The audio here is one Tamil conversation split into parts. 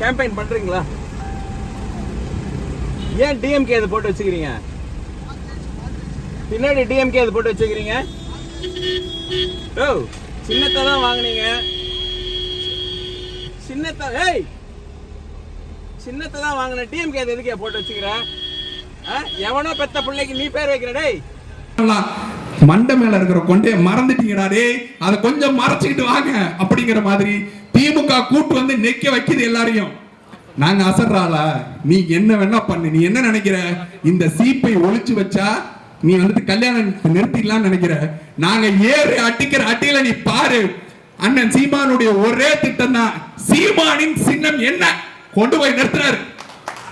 கேம்பெயின் பண்றீங்களா? ஏன் டிஎம்கே அதை போட்டு வச்சுக்கிறீங்க? பின்னாடி டிஎம்கே அதை போட்டு வச்சுக்கிறீங்க? ஓ சின்னத்தை தான் வாங்குனீங்க. சின்னத்தை ஏய்! சின்னத்தை தான் வாங்கின டிஎம்கே அது எதுக்கே போட்டு வச்சுக்கிற? எவனோ பெத்த பிள்ளைக்கு நீ பேர் வைக்கிற டேய்! மண்டை மேல இருக்கிற கொண்டே மறந்துட்டீங்கடா டேய்! அதை கொஞ்சம் மறைச்சிக்கிட்டு வாங்க அப்படிங்கிற மாதிரி திமுக கூட்டு வந்து நெக்க வைக்குது எல்லாரையும். நாங்க அசர்றாளா. நீ என்ன வேணா பண்ணு. நீ என்ன நினைக்கிற? இந்த சீப்பை ஒழிச்சு வச்சா நீ வந்துட்டு கல்யாணம் நிறுத்திடலாம்னு நினைக்கிற. நாங்க ஏறு அட்டிக்கிற அட்டியில நீ பாரு. அண்ணன் சீமானுடைய ஒரே திட்டம் தான் சீமானின் சின்னம் என்ன? கொண்டு போய் நிறுத்துறாரு.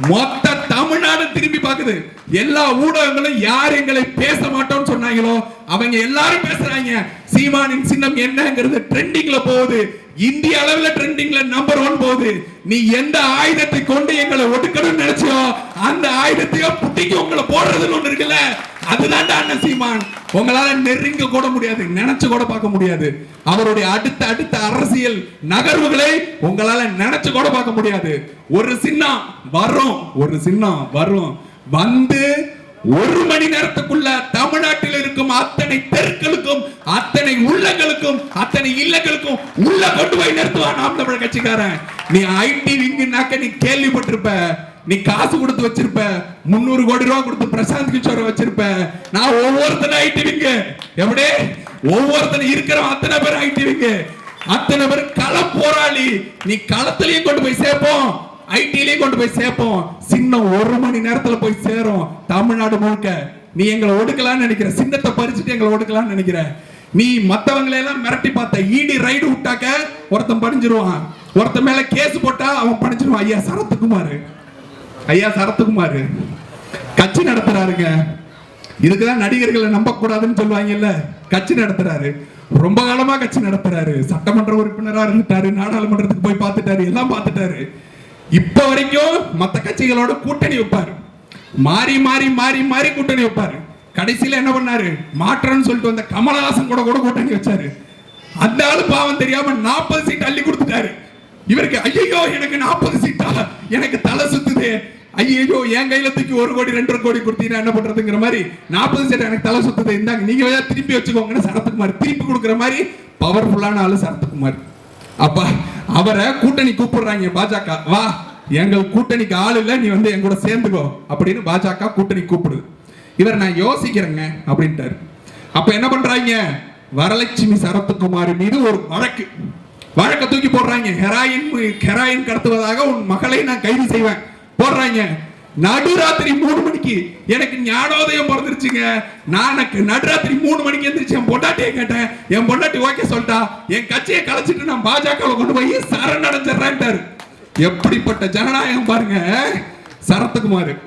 மொத்த தமிழ்நாடு திரும்பி பாக்குது. எல்லா ஊடகங்களும் யார் எங்களை பேச மாட்டோம்னு சொன்னாங்களோ அவங்க எல்லாரும் பேசுறாங்க. சீமானின் சின்னம் என்னங்கிறது ட்ரெண்டிங்ல போகுது. இந்திய அளவுல ட்ரெண்டிங்ல நம்பர் ஒன் போகுது. நீ எந்த ஆயுதத்தை கொண்டு எங்களை ஒடுக்கணும்னு நினைச்சியோ அந்த ஆயுதத்தையோ புட்டிக்கு உங்களை போடுறதுன்னு ஒண்ணு இருக்குல்ல அதுதான்டா அண்ணன் சீமான். உங்களால நெருங்க கூட முடியாது நினைச்சு கூட பார்க்க முடியாது. அவருடைய அடுத்த அடுத்த அரசியல் நகர்வுகளை உங்களால நினைச்சு கூட பார்க்க முடியாது. ஒரு சின்னம் வரும் ஒரு சின்னம் வரும். வந்து ஒரு மணி நேரத்துக்குள்ள தமிழ்நாட்டில் இருக்கும் அத்தனை தெருக்களுக்கும் அத்தனை உள்ளங்களுக்கும் அத்தனை இல்லங்களுக்கும் உள்ள கொண்டு போய் நிறுத்துவான் நாம் தமிழர் கட்சிக்காரன். நீ ஐடி விங்குனாக்க நீ கேள்விப்பட்டிருப்ப நீ காசு கொடுத்து வச்சிருப்ப முந்நூறு கோடி ரூபா கொடுத்து பிரசாந்த் கிஷோர வச்சிருப்ப. நான் ஒவ்வொருத்தனை ஐடி விங்கு. எப்படி ஒவ்வொருத்தனை இருக்கிற அத்தனை பேர் ஐடி விங்கு. அத்தனை பேர் கள போராளி. நீ களத்திலையும் கொண்டு போய் சேர்ப்போம். ஐடியிலே கொண்டு போய் சேர்ப்போம். சின்னம் ஒரு மணி நேரத்துல போய் சேரும். தமிழ்நாடு முழுக்க. நீ எங்களை ஒடுக்கலாம்னு நினைக்கிற. சின்னத்தை பறிச்சுட்டு எங்களை ஒடுக்கலாம்னு நினைக்கிற. நீ மத்தவங்களை எல்லாம் மிரட்டி பார்த்த. ஈடி ரைடு விட்டாக்க ஒருத்தன் படிஞ்சிருவான் ஒருத்தன் மேல கேஸ் போட்டா அவன் படிஞ்சிருவான் ஐயா சரத்குமார். ஐயா சரத்குமார். கட்சி நடத்துறாருங்க. இதுக்குதான் நடிகர்களை நம்ப கூடாதுன்னு சொல்லுவாங்கல்ல. கட்சி நடத்துறாரு. ரொம்ப காலமா கட்சி நடத்துறாரு. சட்டமன்ற உறுப்பினரா இருந்துட்டாரு. நாடாளுமன்றத்துக்கு போய் பார்த்துட்டாரு. எல்லாம் பார்த்துட்டாரு. இப்ப வரைக்கும் மத்த கட்சிகளோட கூட்டணி வைப்பாரு. மாறி மாறி மாறி மாறி கூட்டணி வைப்பாரு. கடைசியில என்ன பண்ணாரு? மாற்றம்னு சொல்லிட்டு வந்த கமலஹாசன் கூட கூட கூட்டணி வச்சாரு. அந்த ஆளு பாவம் தெரியாம நாற்பது சீட் அள்ளி கொடுத்துட்டாரு. இவருக்கு ஐயோ எனக்கு நாற்பது சீட்டா? எனக்கு தலை சுத்துது. ஐயோ என் கையில தூக்கி ஒரு கோடி ரெண்டரை கோடி கொடுத்தீங்கன்னா என்ன பண்றதுங்கிற மாதிரி நாற்பது சீட் எனக்கு தலை சுத்துது. இந்தாங்க நீங்க திருப்பி வச்சுக்கோங்கன்னு சரத்குமார் திருப்பி கொடுக்குற மாதிரி பவர்ஃபுல்லான ஆளு சரத்குமார். அப்ப அவரை கூட்டணி கூப்பிடுறாங்க பாஜக. வா எங்கள் கூட்டணிக்கு ஆள் இல்லை நீ வந்து என் கூட சேர்ந்துக்கோ அப்படின்னு பாஜக கூட்டணி கூப்பிடுது. இவர் நான் யோசிக்கிறேங்க அப்படின்ட்டாரு. அப்ப என்ன பண்றாங்க? வரலட்சுமி சரத்குமார் மீது ஒரு வழக்கு. வழக்கை தூக்கி போடுறாங்க. ஹெராயின் ஹெராயின் கடத்துவதாக உன் மகளை நான் கைது செய்வேன். போடுறாங்க. நடுராத்திரி மூணு மணிக்கு எனக்கு ஞானோதயம் பிறந்துருச்சுங்க. நான் நடுராத்திரி மூணு மணிக்கு எந்திரிச்சு பொண்டாட்டியை கேட்டேன். என் பொண்டாட்டி ஓகே சொல்லிட்டா. என் கட்சியை கலைச்சிட்டு நான் பாஜக கொண்டு போய் சரணடைஞ்சிடறேன்ட்டாரு. எப்படிப்பட்ட ஜனநாயகம் பாருங்க. சரத்குமார்.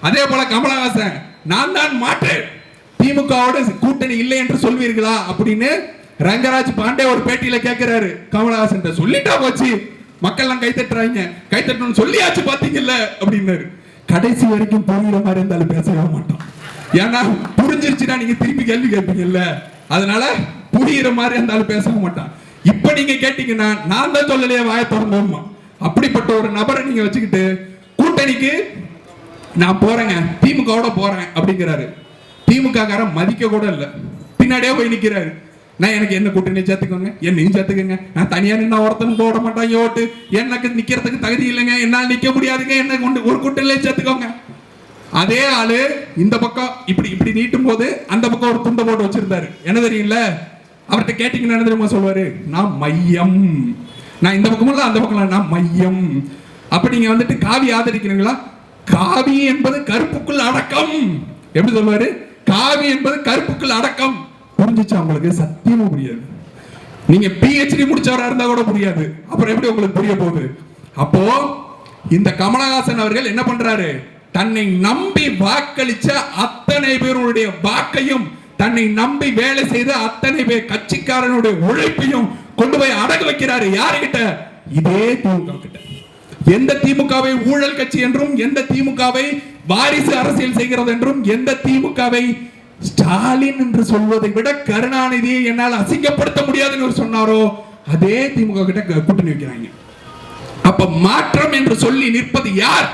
அதே போல கமலஹாசன். நான் தான் மாற்றேன். திமுகவோட கூட்டணி இல்லை என்று சொல்வீர்களா அப்படின்னு ரங்கராஜ் பாண்டே ஒரு பேட்டியில கேட்கிறாரு கமலஹாசன் சொல்லிட்டா போச்சு. மக்கள் எல்லாம் கை தட்டுறாங்க. கை தட்டணும்னு சொல்லியாச்சு பாத்தீங்கல்ல அப்படின்னாரு. கடைசி வரைக்கும் புரியுற மாதிரி இருந்தாலும் பேசவே மாட்டோம். ஏன்னா புரிஞ்சிருச்சுன்னா நீங்க திருப்பி கேள்வி கேட்பீங்கல்ல. அதனால புரியுற மாதிரி இருந்தாலும் பேச மாட்டான். இப்ப நீங்க கேட்டீங்கன்னா நான் தான் சொல்லலையே வாய திறந்தோம்மா. அப்படிப்பட்ட ஒரு நபரை நீங்க வச்சுக்கிட்டு கூட்டணிக்கு நான் போறேங்க திமுகவோட போறேன் அப்படிங்கிறாரு. திமுக காரன் மதிக்க கூட இல்லை. பின்னாடியே போய் நிக்கிறாரு. நான் எனக்கு என்ன கூட்டணி சேர்த்துக்கோங்க? என்னையும் சேர்த்துக்கோங்க. நான் தனியா நின்னா ஒருத்தனும் போட மாட்டாங்க ஓட்டு. எனக்கு நிக்கிறதுக்கு தகுதி இல்லைங்க. என்னால் நிக்க முடியாதுங்க. என்ன கொண்டு ஒரு கூட்டணியிலே சேர்த்துக்கோங்க. அதே ஆளு இந்த பக்கம் இப்படி இப்படி நீட்டும் போது அந்த பக்கம் ஒரு துண்டை போட்டு வச்சிருந்தாரு. என்ன தெரியல அவர்கிட்ட கேட்டீங்கன்னா என்ன தெரியுமா சொல்வாரு நான் மையம். நான் இந்த பக்கமும் இல்லை அந்த பக்கம் நான் மையம். அப்ப நீங்க வந்துட்டு காவி ஆதரிக்கிறீங்களா? காவி என்பது கருப்புக்குள் அடக்கம். எப்படி சொல்வாரு காவி என்பது கருப்புக்குள் அடக்கம். புரிஞ்சிச்சா உங்களுக்கு? சத்தியமும் புரியாது. நீங்க பிஹெச்டி முடிச்சவரா இருந்தா கூட புரியாது. அப்புறம் எப்படி உங்களுக்கு புரிய போகுது? அப்போ இந்த கமலஹாசன் அவர்கள் என்ன பண்றாரு? தன்னை நம்பி வாக்களிச்ச அத்தனை பேருடைய வாக்கையும் தன்னை நம்பி வேலை செய்த அத்தனை பேர் கட்சிக்காரனுடைய உழைப்பையும் கொண்டு போய் அடகு வைக்கிறாரு. யாருகிட்ட? இதே திமுக கிட்ட எந்த திமுகவை ஊழல் கட்சி என்றும் எந்த திமுகவை வாரிசு அரசியல் செய்கிறது என்றும் எந்த திமுகவை ஸ்டாலின் என்று சொல்வதை விட கருணாநிதியை என்னால் அசிங்கப்படுத்த முடியாதுன்னு சொன்னாரோ அதே திமுக கிட்ட கூட்டணி வைக்கிறாங்க. அப்ப மாற்றம் என்று சொல்லி நிற்பது யார்?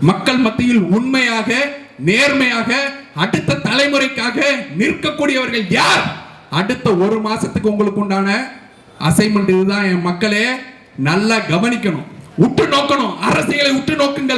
மக்கள் மத்தியில் உண்மையாக நேர்மையாக அடுத்த தலைமுறைக்காக நிற்கக்கூடியவர்கள் யார்? அடுத்த ஒரு மாசத்துக்கு உங்களுக்கு உண்டான அசைன்மெண்ட் இதுதான் என் மக்களே. நல்லா கவனிக்கணும். உற்று நோக்கணும். அரசியலை உற்று நோக்குங்கள்.